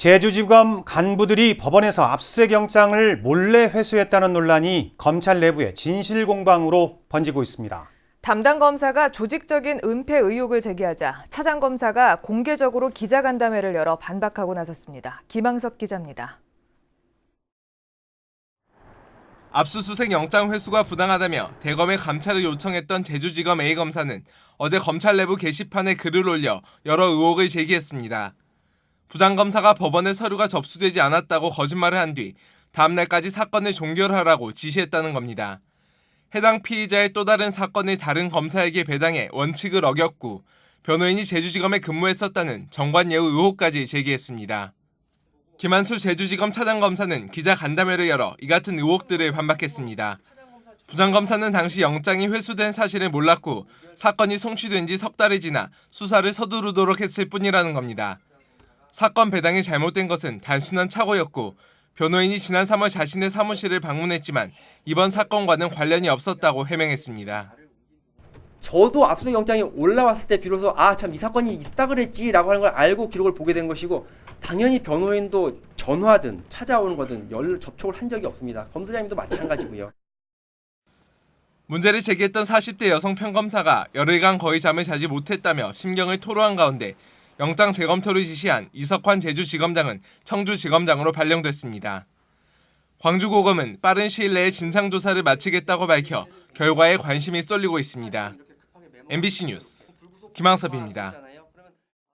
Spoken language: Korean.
제주지검 간부들이 법원에서 압수수색영장을 몰래 회수했다는 논란이 검찰 내부의 진실공방으로 번지고 있습니다. 담당 검사가 조직적인 은폐 의혹을 제기하자 차장 검사가 공개적으로 기자간담회를 열어 반박하고 나섰습니다. 김항섭 기자입니다. 압수수색 영장 회수가 부당하다며 대검에 감찰을 요청했던 제주지검 A 검사는 어제 검찰 내부 게시판에 글을 올려 여러 의혹을 제기했습니다. 부장 검사가 법원에 서류가 접수되지 않았다고 거짓말을 한 뒤 다음 날까지 사건을 종결하라고 지시했다는 겁니다. 해당 피의자의 또 다른 사건을 다른 검사에게 배당해 원칙을 어겼고 변호인이 제주지검에 근무했었다는 정관예우 의혹까지 제기했습니다. 김한수 제주지검 차장검사는 기자 간담회를 열어 이 같은 의혹들을 반박했습니다. 부장검사는 당시 영장이 회수된 사실을 몰랐고 사건이 송치된 지 석 달이 지나 수사를 서두르도록 했을 뿐이라는 겁니다. 사건 배당이 잘못된 것은 단순한 착오였고 변호인이 지난 3월 자신의 사무실을 방문했지만 이번 사건과는 관련이 없었다고 해명했습니다. 저도 압수수색 영장이 올라왔을 때 비로소 아 참 이 사건이 있다 그랬지라고 하는 걸 알고 기록을 보게 된 것이고 당연히 변호인도 전화든 찾아오는 거든 열 접촉을 한 적이 없습니다. 검사장님도 마찬가지고요. 문제를 제기했던 40대 여성 평검사가 열흘간 거의 잠을 자지 못했다며 심경을 토로한 가운데 영장 재검토를 지시한 이석환 제주지검장은 청주지검장으로 발령됐습니다. 광주고검은 빠른 시일 내에 진상조사를 마치겠다고 밝혀 결과에 관심이 쏠리고 있습니다. MBC 뉴스 김항섭입니다.